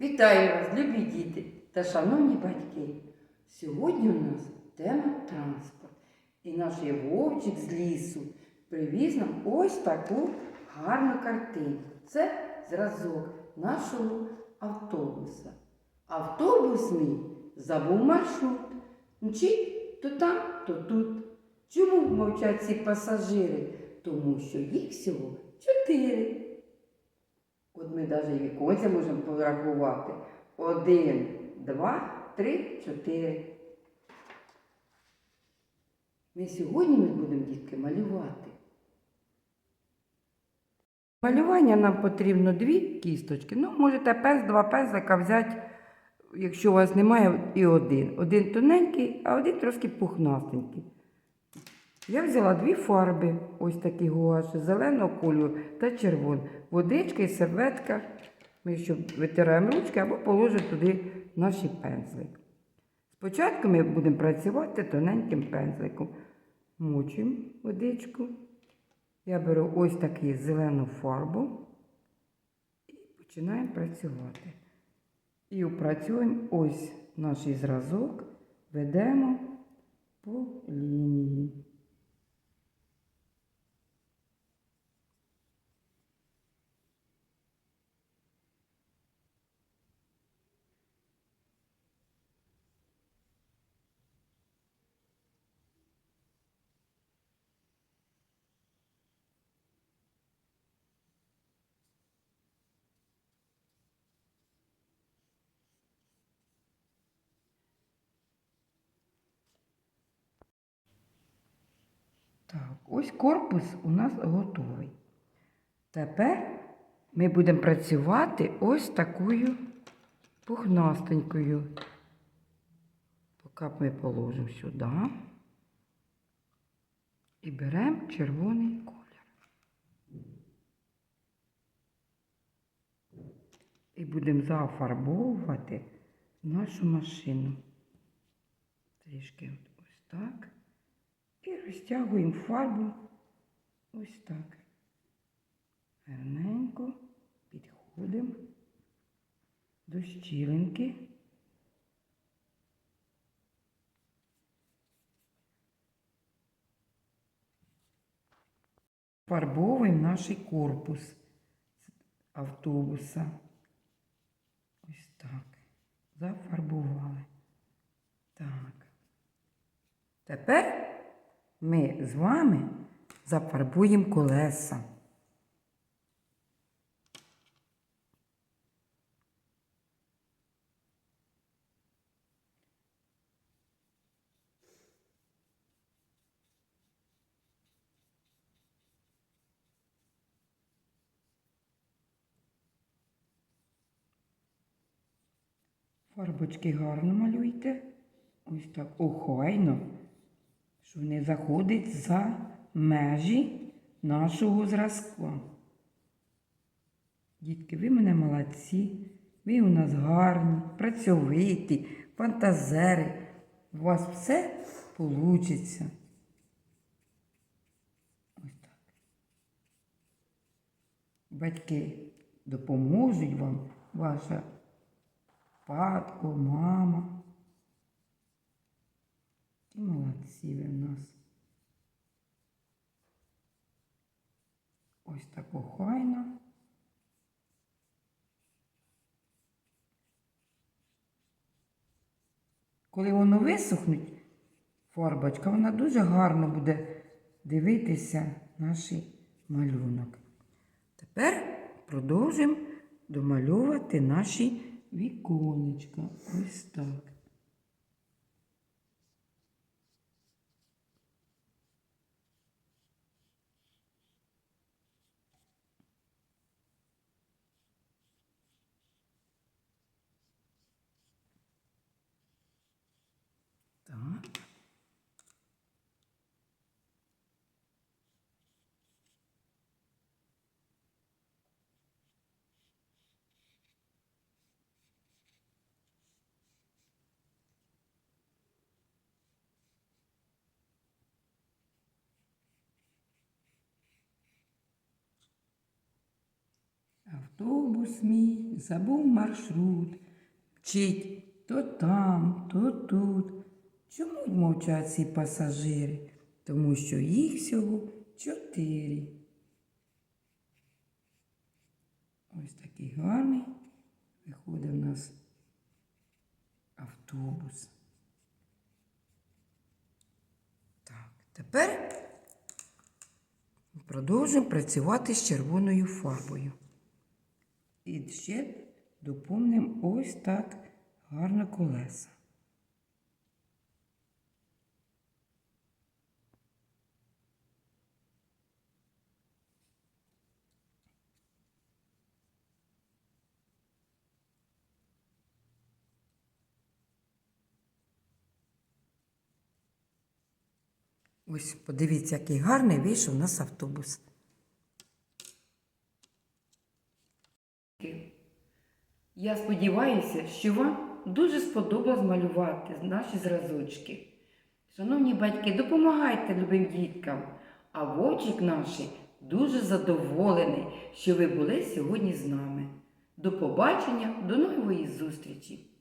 Вітаю вас, любі діти та шановні батьки. Сьогодні у нас тема транспорт. І наш Вовчик з лісу привіз нам ось таку гарну картину. Це зразок нашого автобуса. Автобус мій забув маршрут. Мчить то там, то тут. Чому мовчать ці пасажири? Тому що їх всього чотири. От ми навіть і віконця можемо порахувати. Один, два, три, чотири. Ми сьогодні ми будемо, дітки, малювати. Малювання нам потрібно дві кісточки. Ну, можете пес, два песика взяти, якщо у вас немає, і один. Один тоненький, а один трошки пухнастенький. Я взяла дві фарби, ось такі гуаші, зеленого кольору та червоного. Водичка і серветка. Ми ще витираємо ручки або положимо туди наші пензлик. Спочатку ми будемо працювати тоненьким пензликом. Мочимо водичку. Я беру ось таку зелену фарбу і починаємо працювати. І опрацюємо ось наш зразок, ведемо по лінії. Так, ось корпус у нас готовий. Тепер ми будемо працювати ось такою пухнастенькою. Поки ми положимо сюди і беремо червоний колір. І будемо зафарбовувати нашу машину. Трішки ось так. І розтягуємо фарбу ось так. Гарненько підходимо до щілинки. Фарбовуємо наш корпус автобуса. Ось так. Зафарбували. Так. Тепер ми з вами зафарбуємо колеса. Фарбочки гарно малюйте. Ось так охайно, що не заходить за межі нашого зразка. Дітки, ви мене молодці, ви у нас гарні, працьовиті, фантазери. У вас все получиться. Ось так. Батьки допоможуть вам, ваша татко, мама. Молодці ви в нас. Ось так охайно. Коли воно висохнуть, фарбочка, вона дуже гарно буде дивитися наш малюнок. Тепер продовжимо домальовувати наші віконечка. Ось так. Так. Автобус мій забув маршрут, чить то там, то тут. Чому мовчать ці пасажири? Тому що їх всього чотири. Ось такий гарний. Виходить у нас автобус. Так, тепер продовжуємо працювати з червоною фарбою. І ще доповнимо ось так гарно колеса. Ось подивіться, який гарний вийшов у нас автобус. Я сподіваюся, що вам дуже сподобалось малювати наші зразочки. Шановні батьки, допомагайте любим діткам, а вовчик наш дуже задоволений, що ви були сьогодні з нами. До побачення, до нової зустрічі!